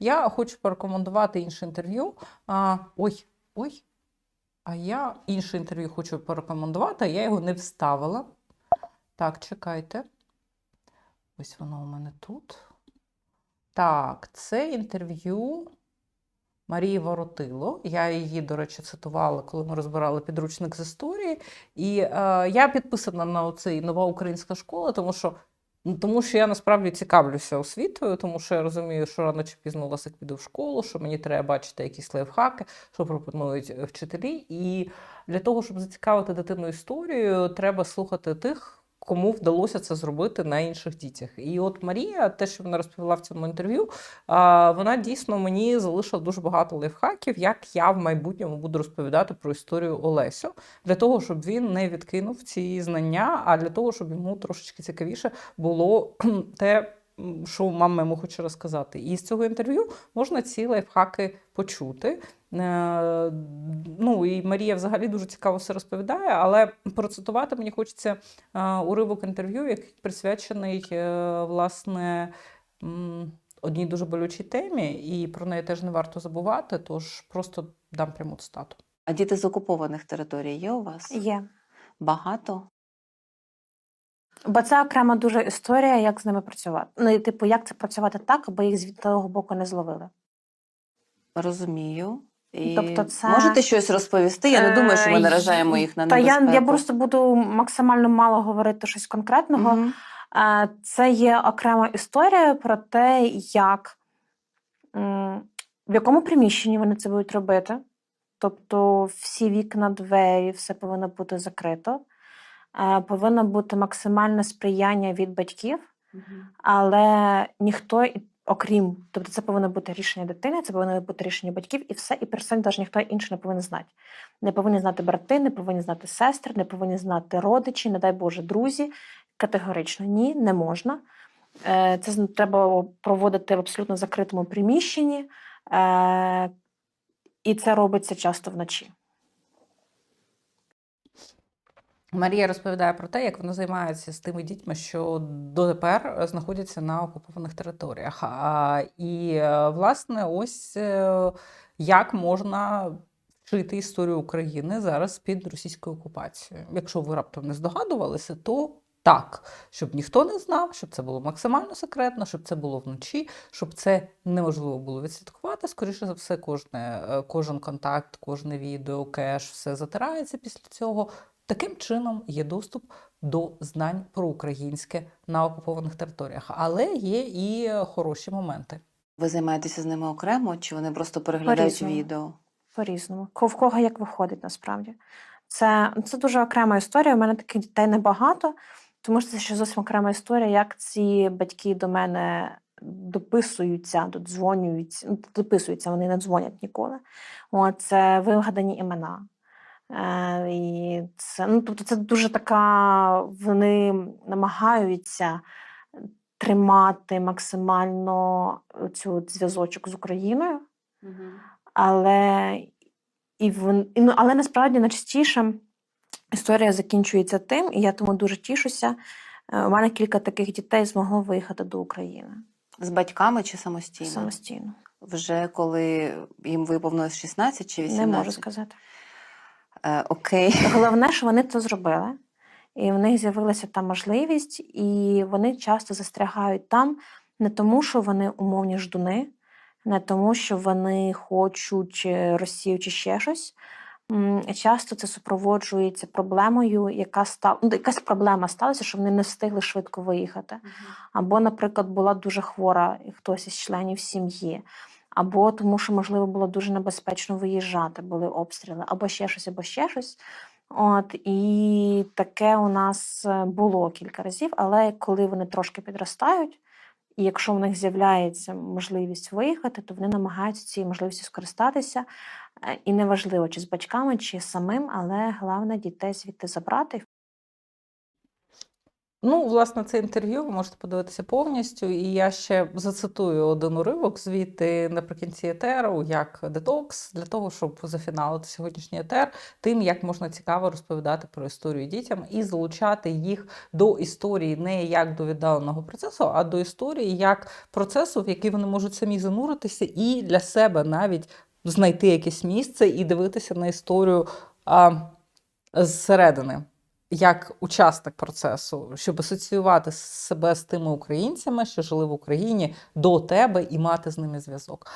Я хочу порекомендувати інше інтерв'ю. Ой, ой. А я інше інтерв'ю хочу порекомендувати, а я його не вставила. Так, чекайте. Ось воно у мене тут. Так, це інтерв'ю Марії Воротило. Я її, до речі, цитувала, коли ми розбирали підручник з історії. І е, я підписана на цей нова українська школа, тому що, ну, тому що я насправді цікавлюся освітою, тому що я розумію, що рано чи пізно ласик піду в школу, що мені треба бачити якісь лайфхаки, що пропонують е, вчителі. І для того, щоб зацікавити дитину історією, треба слухати тих. Кому вдалося це зробити на інших дітях. І от Марія, те, що вона розповіла в цьому інтерв'ю, вона дійсно мені залишила дуже багато лайфхаків, як я в майбутньому буду розповідати про історію Олесю, для того, щоб він не відкинув ці знання, а для того, щоб йому трошечки цікавіше було те, що мама йому хоче розказати. І з цього інтерв'ю можна ці лайфхаки почути. Е, Ну і Марія взагалі дуже цікаво все розповідає, але процитувати мені хочеться е, уривок інтерв'ю, який присвячений е, власне одній дуже болючій темі, і про неї теж не варто забувати. Тож просто дам пряму цитату. А діти з окупованих територій є у вас? Є. Багато? Бо це окрема дуже історія, як з ними працювати. Ну, і, типу, як це працювати так, аби їх з того боку не зловили. Розумію. І Тобто це- Можете щось розповісти? Я не думаю, що ми Е, наражаємо їх на Та я, я просто буду максимально мало говорити щось конкретного. Е, Це є окрема історія про те, як в якому приміщенні вони це будуть робити. Тобто всі вікна, двері, все повинно бути закрито. Е, Повинно бути максимальне сприяння від батьків, але ніхто, окрім, тобто це повинно бути рішення дитини, це повинно бути рішення батьків, і все, і персонально навіть ніхто інший не повинен знати. Не повинні знати брати, не повинні знати сестри, не повинні знати родичі, не дай Боже, друзі. Категорично ні, не можна. Е, Це треба проводити в абсолютно закритому приміщенні, е, і це робиться часто вночі. Марія розповідає про те, як вона займається з тими дітьми, що дотепер знаходяться на окупованих територіях. І, е, власне, ось е, як можна вчити історію України зараз під російською окупацією. Якщо ви раптом не здогадувалися, то так, щоб ніхто не знав, щоб це було максимально секретно, щоб це було вночі, щоб це неможливо було відслідкувати. Скоріше за все, кожне, е, кожен контакт, кожне відео, кеш, все затирається після цього. Таким чином є доступ до знань про українське на окупованих територіях, але є і хороші моменти. Ви займаєтеся з ними окремо, чи вони просто переглядають По-різному. відео? По-різному. В кого як виходить насправді. Це, це дуже окрема історія. У мене таких дітей небагато, тому що це ще зовсім окрема історія, як ці батьки до мене дописуються, додзвонюються, ну, дописуються, вони не дзвонять ніколи. От, це вигадані імена. Е, і це, ну, тобто це дуже така, вони намагаються тримати максимально цю зв'язочок з Україною. Але, і вон, і, ну, але насправді найчастіше історія закінчується тим, і я тому дуже тішуся. е, У мене кілька таких дітей змогло виїхати до України З батьками чи самостійно? самостійно. Вже коли їм виповнилось 16 чи 18? Не можу сказати. Е, окей. Головне, що вони це зробили, і в них з'явилася та можливість, і вони часто застрягають там не тому, що вони умовні ждуни, не тому, що вони хочуть е, Росію чи ще щось. Часто це супроводжується проблемою, яка стала ну, якась проблема сталася, що вони не встигли швидко виїхати. Або, наприклад, була дуже хвора хтось із членів сім'ї, або тому, що, можливо, було дуже небезпечно виїжджати, були обстріли, або ще щось, або ще щось. От і таке у нас е, було кілька разів, але коли вони трошки підростають, і якщо в них з'являється можливість виїхати, то вони намагаються цією можливістю скористатися. Е, І неважливо, чи з батьками, чи самим, але головне дітей звідти забрати Ну, власне, це інтерв'ю ви можете подивитися повністю. І я ще зацитую один уривок звідти наприкінці етеру, як детокс, для того, щоб зафіналити сьогоднішній етер, тим, як можна цікаво розповідати про історію дітям і залучати їх до історії не як до віддаленого процесу, а до історії як процесу, в який вони можуть самі зануритися, і для себе навіть знайти якесь місце і дивитися на історію а, зсередини як учасник процесу, щоб асоціювати себе з тими українцями, що жили в Україні до тебе і мати з ними зв'язок.